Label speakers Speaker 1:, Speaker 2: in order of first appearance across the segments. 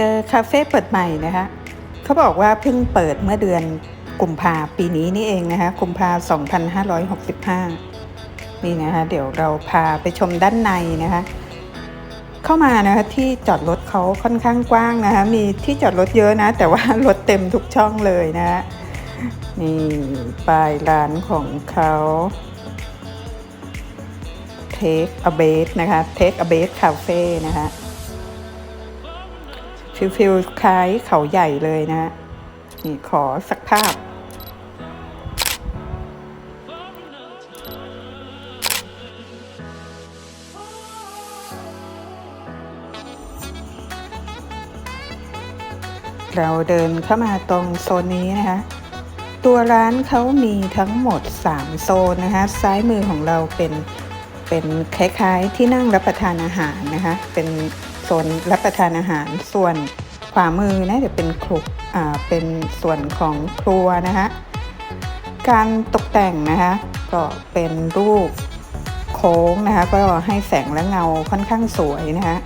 Speaker 1: เจอคาเฟ่เปิดใหม่นะคะเขาบอกว่าเพิ่งเปิดเมื่อเดือนกุมภาปีนี้นี่เองนะคะกุมภา2565 นี่นะคะ เดี๋ยวเราพาไปชมด้านในนะคะ เข้ามานะคะที่จอดรถเขาค่อนข้างกว้างนะคะ มีที่จอดรถเยอะนะ แต่ว่ารถเต็มทุกช่องเลยนะนี่ป้ายร้านของเขา Take a bait นะคะ Take a bait Cafe นะคะ ฟิลฟิลคล้ายเขาใหญ่เลยนะ นี่ขอสักภาพ เราเดินเข้ามาตรงโซนนี้นะคะตัวร้านเขามีทั้งหมด 3 โซนนะคะ ซ้ายมือของเราเป็นเป็นคล้ายๆที่นั่งรับประทานอาหารนะคะ เป็น โซนรับประทานอาหารส่วนขวามือนะจะเป็นคลุกอ่าเป็นส่วนของครัวนะคะการตกแต่งนะคะก็เป็นรูปโค้งนะคะก็ให้แสงและเงาค่อนข้างสวยนะคะ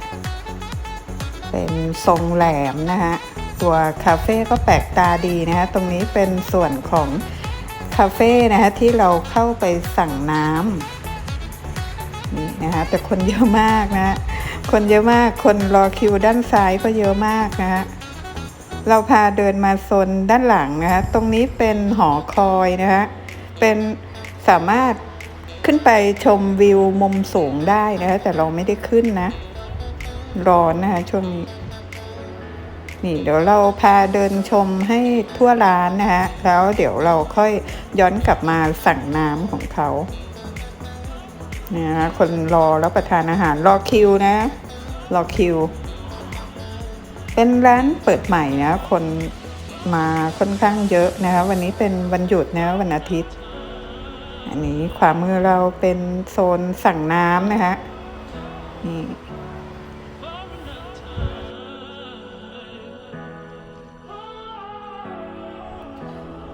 Speaker 1: เป็นทรงแหลมนะคะตัวคาเฟ่ก็แปลกตาดีนะคะตรงนี้เป็นส่วนของคาเฟ่นะคะที่เราเข้าไปสั่งน้ำนี่นะคะแต่คนเยอะมากนะ คนเยอะมาก คนรอคิวด้านซ้ายก็เยอะมากนะคะเราพาเดินมาโซนด้านหลังนะคะ ตรงนี้เป็นหอคอยนะคะ เป็นสามารถขึ้นไปชมวิวมุมสูงได้นะคะ แต่เราไม่ได้ขึ้นนะ ร้อนนะคะช่วงนี้ นี่เดี๋ยวเราพาเดินชมให้ทั่วร้านนะคะ แล้วเดี๋ยวเราค่อยย้อนกลับมาสั่งน้ำของเขา เนี่ยนะคนรอรับประทานอาหารรอคิวนะ รอคิว เป็นร้านเปิดใหม่นะ คนมาค่อนข้างเยอะนะคะวันนี้เป็นวันหยุดนะวันอาทิตย์ อันนี้ขวามือเราเป็นโซนสั่งน้ำนะคะนี่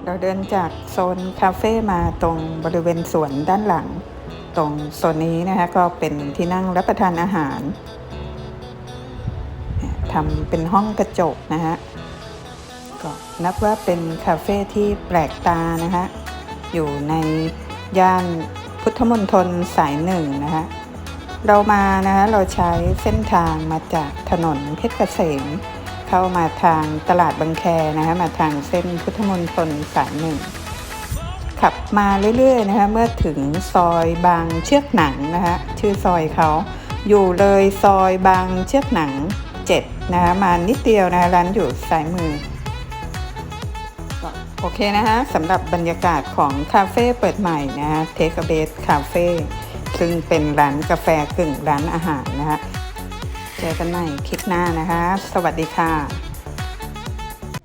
Speaker 1: เราเดินจากโซนคาเฟ่มาตรงบริเวณสวนด้านหลัง ตรงโซนนี้นะคะก็เป็นที่นั่งรับประทานอาหารทำเป็นห้องกระจกนะฮะก็นับว่าเป็นคาเฟ่ที่แปลกตานะคะอยู่ในย่านพุทธมณฑลสายหนึ่งนะคะเรามานะคะเราใช้เส้นทางมาจากถนนเพชรเกษมเข้ามาทางตลาดบางแคนะคะมาทางเส้นพุทธมณฑลสายหนึ่ง ขับมาเรื่อยๆนะคะเมื่อถึงซอยบางเชือกหนังนะคะชื่อซอยเขาอยู่เลยซอยบางเชือกหนัง7นะคะมานิดเดียวนะคะร้านอยู่ซ้ายมือโอเคนะคะสำหรับบรรยากาศของคาเฟ่เปิดใหม่นะคะเทคเบสคาเฟ่ซึ่งเป็นร้านกาแฟกึ่งร้านอาหารนะคะเจอกันใหม่คลิปหน้านะคะ สวัสดีค่ะ